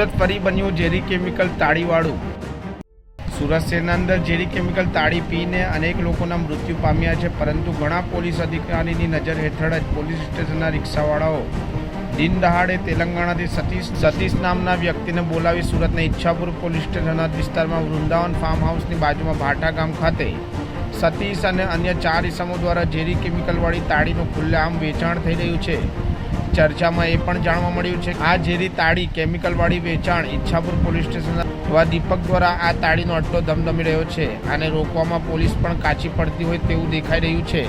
સુરત ફરી બન્યું ઝેરી કેમિકલ તાળીવાળું. સુરત શહેરના અંદર ઝેરી કેમિકલ તાળી પીને અનેક લોકોના મૃત્યુ પામ્યા છે, પરંતુ ઘણા પોલીસ અધિકારીની નજર હેઠળ જ પોલીસ સ્ટેશનના રિક્ષાવાળાઓ દિન દહાડે તેલંગાણાથી સતીશ સતીશ નામના વ્યક્તિને બોલાવી સુરતના ઈચ્છાપુર પોલીસ સ્ટેશન વિસ્તારમાં વૃંદાવન ફાર્મ હાઉસની બાજુમાં ભાટા ગામ ખાતે સતીશ અને અન્ય ચાર ઇસમો દ્વારા ઝેરી કેમિકલવાળી તાળીનું ખુલ્લેઆમ વેચાણ થઈ રહ્યું છે. ચર્ચામાં એ પણ જાણવા મળ્યું છે આ ઝેરી તાળી કેમિકલવાળી વેચાણ ઈચ્છાપુર પોલીસ સ્ટેશન વા દીપક દ્વારા આ તાળીનો અટલો ધમધમી રહ્યો છે આને રોકવામાં પોલીસ પણ કાચી પડતી હોય તેવું દેખાઈ રહ્યું છે.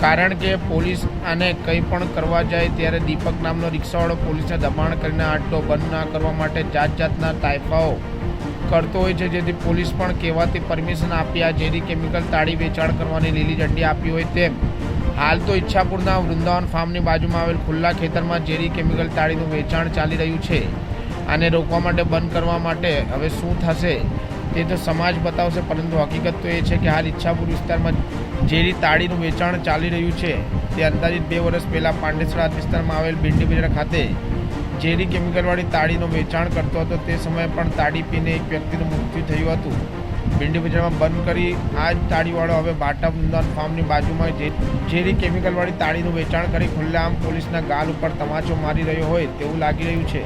કારણ કે પોલીસ આને કંઈ પણ કરવા જાય ત્યારે દીપક નામનો રિક્ષાવાળો પોલીસને દબાણ કરીને આટલો બંધ ના કરવા માટે જાત જાતના તાયફાઓ કરતો હોય છે, જેથી પોલીસ પણ કહેવાથી પરમિશન આપી આ ઝેરી કેમિકલ તાળી વેચાણ કરવાની લીલી ઝંડી આપી હોય તેમ. હાલ તો ઈચ્છાપુરના વૃંદાવન ફાર્મની બાજુમાં આવેલ ખુલ્લા ખેતરમાં ઝેરી કેમિકલ તાળીનું વેચાણ ચાલી રહ્યું છે. આને રોકવા માટે બંધ કરવા માટે હવે શું થશે તે તો સમાજ બતાવશે, પરંતુ હકીકત તો એ છે કે હાલ ઈચ્છાપુર વિસ્તારમાં ઝેરી તાળીનું વેચાણ ચાલી રહ્યું છે. તે અંદાજિત બે વર્ષ પહેલાં પાંડેસરા વિસ્તારમાં આવેલ ભીંડી બજાર ખાતે ઝેરી કેમિકલવાળી તાળીનું વેચાણ કરતો હતો. તે સમયે પણ તાળી પીને એક વ્યક્તિનું મૃત્યુ થયું હતું. ભીંડી બજારમાં બંધ કરી આ જ તાળીવાળો હવે બાટા વૃંદાવન ફાર્મની બાજુમાં ઝેરી કેમિકલવાળી તાળીનું વેચાણ કરી ખુલ્લેઆમ પોલીસના ગાલ ઉપર તમાચો મારી રહ્યો હોય તેવું લાગી રહ્યું છે.